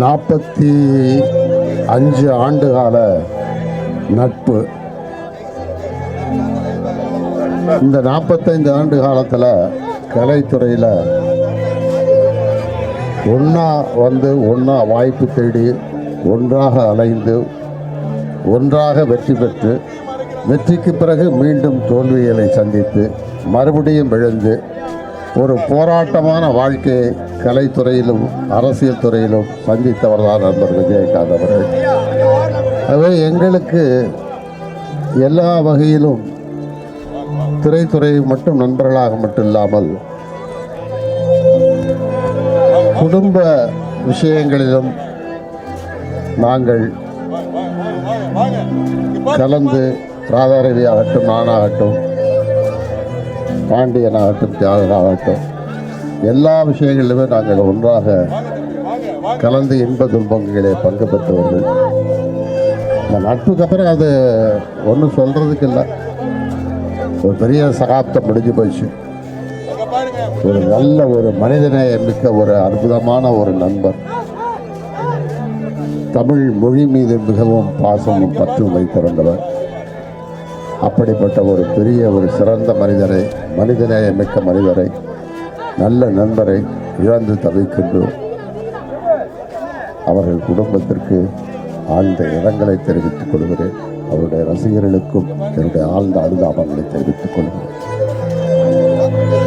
நாற்பத்தி அஞ்சு ஆண்டு கால நட்பு. இந்த நாற்பத்தைந்து ஆண்டு காலத்தில் கலைத்துறையில் ஒன்றா வந்து ஒன்றா வாய்ப்பு தேடி ஒன்றாக அலைந்து ஒன்றாக வெற்றி பெற்று வெற்றிக்கு பிறகு மீண்டும் தோல்விகளை சந்தித்து மறுபடியும் எழுந்து ஒரு போராட்டமான வாழ்க்கையை கலைத்துறையிலும் அரசியல் துறையிலும் சந்தித்தவர் தான் நண்பர் விஜயகாந்த் அவர்கள். ஆகவே எங்களுக்கு எல்லா வகையிலும் திரைத்துறை மட்டும் நண்பர்களாக மட்டும் இல்லாமல் குடும்ப விஷயங்களிலும் நாங்கள் கலந்து ராதாரவி ஆகட்டும் நானாகட்டும் பாண்டியனாகட்டும் தியாகனாகட்டும் எல்லா விஷயங்களிலுமே நாங்கள் ஒன்றாக கலந்து இன்ப துன்பங்களிலே பங்கு பெற்றவர்கள். இந்த நட்புக்கு அப்புறம் அது ஒன்றும் சொல்கிறதுக்கு இல்லை. ஒரு பெரிய சகாப்தம் முடிஞ்சு போச்சு. ஒரு நல்ல ஒரு மனிதனை மிக்க ஒரு அற்புதமான ஒரு நண்பர். தமிழ் மொழி மீது மிகவும் பாசமும் பற்றும் வைத்திருந்தவர். அப்படிப்பட்ட ஒரு பெரிய ஒரு சிறந்த மனிதரை மனிதநேயம் மிக்க மனிதரை நல்ல நண்பரை இழந்து தவிக்கின்றோம். அவர்கள் குடும்பத்திற்கு ஆழ்ந்த இரங்கலை தெரிவித்துக் கொள்கிறேன். அவருடைய ரசிகர்களுக்கும் என்னுடைய ஆழ்ந்த அனுதாபங்களை தெரிவித்துக் கொள்கிறேன்.